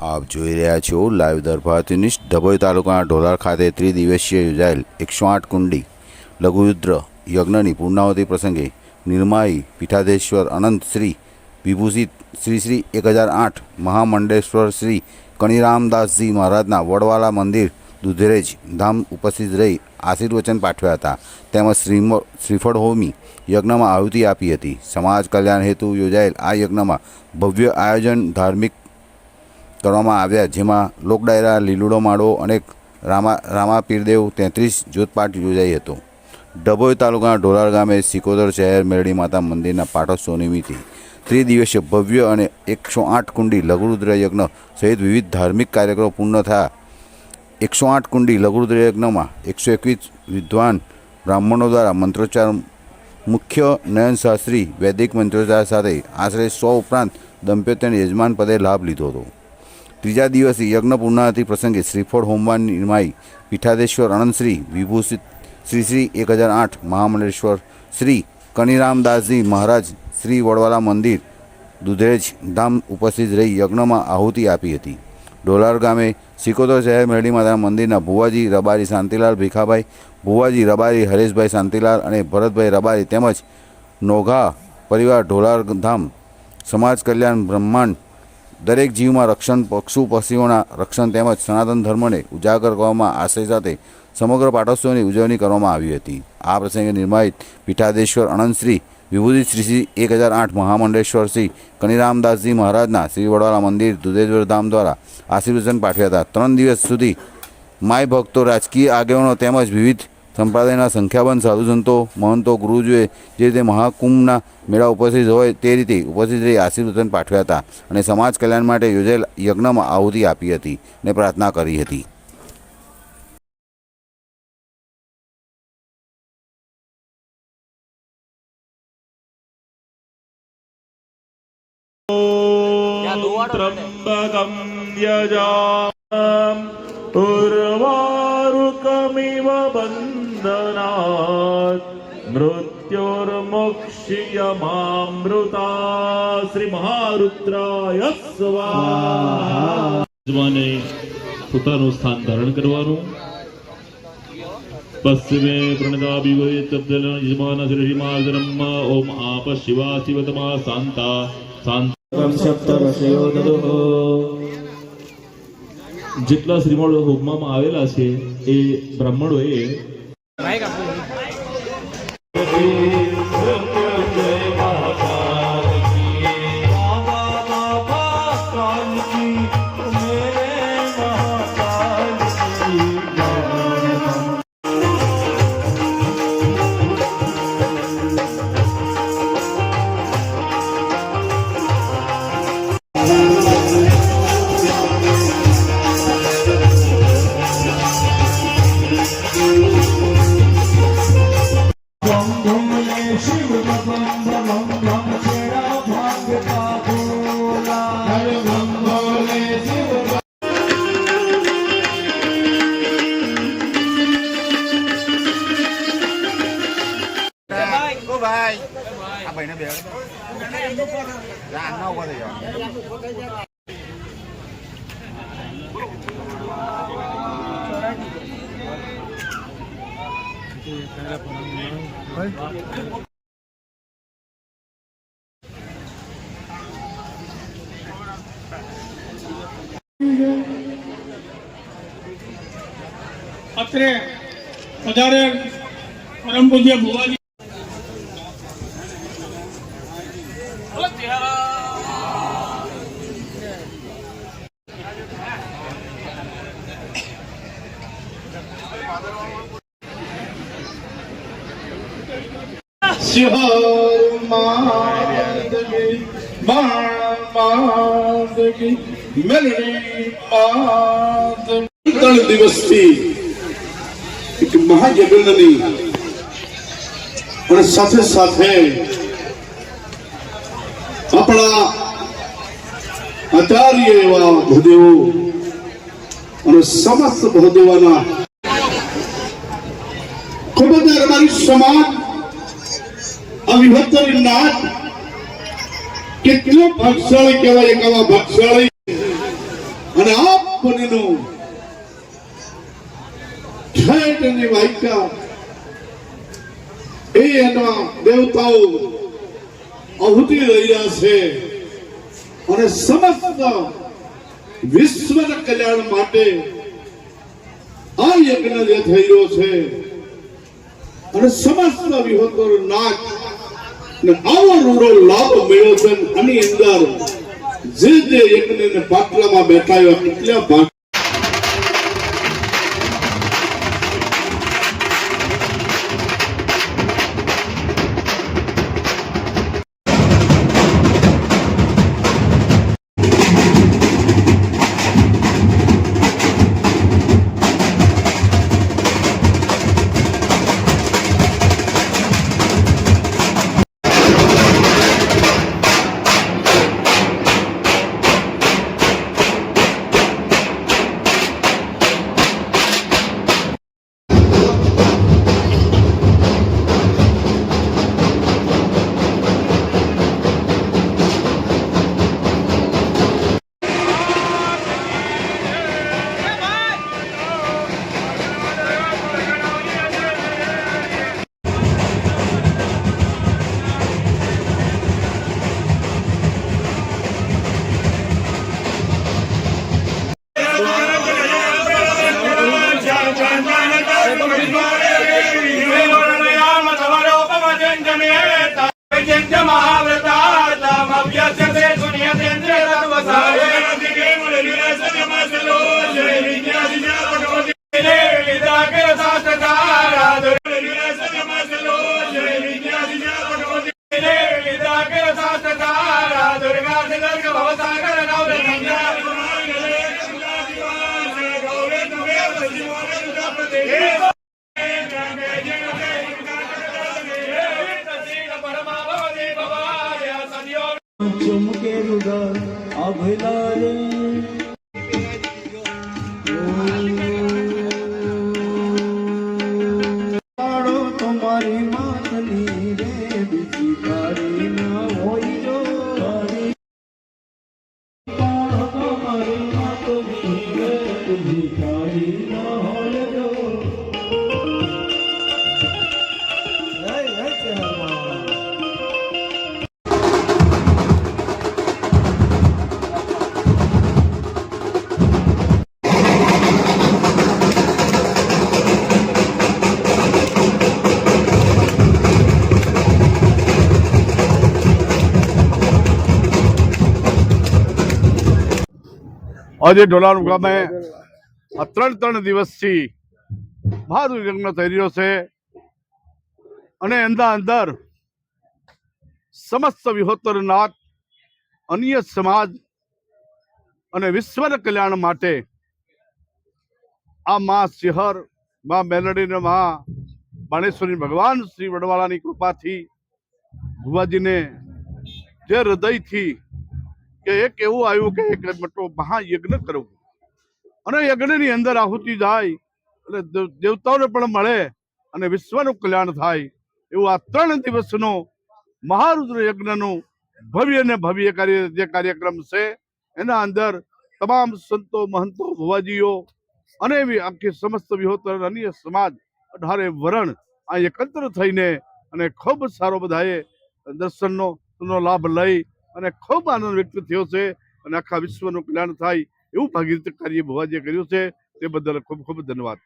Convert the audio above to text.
આપ જોઈ રહ્યા છો લાઈવ દરભારતી ન્યૂઝ. ડભોઈ તાલુકાના ઢોલાર ખાતે ત્રિદિવસીય યોજાયેલ એકસો આઠ કુંડી, લઘુરુદ્ર યજ્ઞની પૂર્ણાવતી પ્રસંગે નિર્માઈ પીઠાધેશ્વર અનંત શ્રી વિભૂષિત શ્રી શ્રી એક હજાર આઠ મહામંડેશ્વર શ્રી કણિરામદાસજી મહારાજના વડવાલા મંદિર દુધરેજ ધામ ઉપસ્થિત રહી આશીર્વચન પાઠવ્યા હતા. તેમજ શ્રીમ શ્રીફળ હોમી યજ્ઞમાં આહુતિ આપી હતી. સમાજ કલ્યાણ હેતુ યોજાયેલ આ યજ્ઞમાં ભવ્ય આયોજન, ધાર્મિક કરવામાં આવ્યા, જેમાં લોકડાયરા લીલુડો માળો અને રામા રામા પીરદેવ તેત્રીસ જ્યોતપાઠ યોજાઈ હતો. ડભોઈ તાલુકાના ઢોલાર ગામે સિકોદર શહેર મેરડી માતા મંદિરના પાઠોત્સવ નિમિત્તે ત્રિદિવસીય ભવ્ય અને એકસો આઠ કુંડી લઘુરુદ્ર યજ્ઞ સહિત વિવિધ ધાર્મિક કાર્યક્રમો પૂર્ણ થયા. એકસો આઠ કુંડી લઘુરુદ્ર યજ્ઞમાં એકસો એકવીસ વિદ્વાન બ્રાહ્મણો દ્વારા મંત્રોચ્ચાર, મુખ્ય નયનશાસ્ત્રી વૈદિક મંત્રોચ્ચાર સાથે આશરે સો ઉપરાંત દંપતીને યજમાન પદે લાભ લીધો હતો. ત્રીજા દિવસે યજ્ઞ પૂર્ણાહતિ પ્રસંગે શ્રીફળ હોમવાન નિર્માઈ પીઠાધેશ્વર અનંતશ્રી વિભૂષિત શ્રી શ્રી એક હજાર આઠ મહામંડળેશ્વર શ્રી કનિરામદાસજી મહારાજ શ્રી વડવાલા મંદિર દુધરેજ ધામ ઉપસ્થિત રહી યજ્ઞમાં આહુતિ આપી હતી. ડોલાર ગામે સિકોતર શહેર મેરડી માતાના મંદિરના ભુવાજી રબારી શાંતિલાલ ભીખાભાઈ, ભુવાજી રબારી હરેશભાઈ શાંતિલાલ અને ભરતભાઈ રબારી તેમજ નોઘા પરિવાર ઢોલાર ધામ સમાજ કલ્યાણ બ્રહ્માંડ દરેક જીવમાં રક્ષણ પક્ષુ પક્ષીઓના રક્ષણ તેમજ સનાતન ધર્મને ઉજાગર કરવામાં આશય સાથે સમગ્ર પાટોત્સવની ઉજવણી કરવામાં આવી હતી. આ પ્રસંગે નિર્માહિત પીઠાધેશ્વર અનંતશ્રી વિભૂતિ શ્રી શ્રી, એક હજાર આઠ મહામંડેશ્વર શ્રી, કનિરામદાસજી મહારાજના શ્રી વડવાલા મંદિર દુધેશ્વર ધામ દ્વારા આશીર્વચન પાઠવ્યા હતા. ત્રણ દિવસ સુધી માય ભક્તો રાજકીય આગેવાનો તેમજ વિવિધ સંપ્રદાયના સંખ્યાબંધ સાધુ સંતો મહંતો ગુરુજીઓએ જે રીતે મહાકુંભના મેળા ઉપસ્થિત હોય તે રીતે ઉપસ્થિત રહી આશીર્વચન પાઠવ્યા હતા અને સમાજ કલ્યાણ માટે યોજાયેલ યજ્ઞમાં આહુતિ આપી હતી અને પ્રાર્થના કરી હતી त्र्यम्बकं यजाम् उर्वारुकमिव બંધનાથ મૃત્યોર્મોક્ષિયમામૃતા શ્રી મહારુદ્રાય સ્વાહા પોતાનું સ્થાન ધારણ કરવાનું પશ્ચિમે પ્રણતાભિવયતબ્દલયજમાન જેટલા શ્રીમળો હોમમાં આવેલા છે એ બ્રાહ્મણોએ नाही का? અત્રે વધારે પરમ પૂજ્ય ભુવાજી શિહોર માદગી, બાણ દિવસથી એક મહાયજ્ઞની અને સાથે સાથે આપણા આચાર્ય એવા ભદેવો અને સમસ્ત ભૂદેવાના ખૂબ જ અમારી સમાજ અવિભક્તની નાત કેટલું ભક્ષળ કહેવાય એક આવા ભાગશાળી અને આપ બનીનું છેટની વાયકા એ એના દેવતાઓ અહુતિ રહ્યા છે. અને સમસ્ત વિશ્વના કલ્યાણ માટે આ યજ્ઞ જે થઈ રહ્યો છે. અને સમસ્ત વિહોતર નાચ ને આવો રૂડો લાભ મેળવ્યો છે અને અંદર જે જે યજ્ઞ પાટલામાં બેઠા એવા કેટલા ભાગ च महाव्रता तामव्यस्य ते सुनियतेन्द्रे तत्त्वसारे Yeah. তোমারি આજે ઢોલાર ગામે આ ત્રણ ત્રણ દિવસથી ભારું યજ્ઞ થઈ રહ્યો છે. અને એના અંદર સમસ્ત વિહોત્તર નાથ અન્ય સમાજ અને વિશ્વના કલ્યાણ માટે આ મા સિંહર મા મેલડી ને મા બાણેશ્વરી ભગવાન શ્રી વડવાળાની કૃપાથી ભુવાજીને જે હૃદયથી કે એક એવું આવ્યું કે એક મોટો મહાયજ્ઞ કરવું. અને યજ્ઞની અંદર આહુતિ જાય એટલે દેવતાઓને પણ મળે, અને વિશ્વનું કલ્યાણ થાય. એવું આ ત્રણ દિવસનો મહારુદ્ર યજ્ઞનું ભવ્ય ને ભવ્ય કાર્ય, જે કાર્યક્રમ છે, એના અંદર તમામ સંતો, મહંતો, ભવાજીઓ અને એવી આખી સમસ્ત વિહોતર અન્ય સમાજ અઢારે વરણ આ એકત્ર થઈને અને ખૂબ સારો બધાએ દર્શનનો લાભ લઈ અને ખૂબ આનંદ વ્યક્ત થયો છે અને આખા વિશ્વનું કલ્યાણ થાય એવું ભાગીરથ કાર્ય ભવાજીએ કર્યું છે. તે બદલ ખૂબ ખૂબ ધન્યવાદ.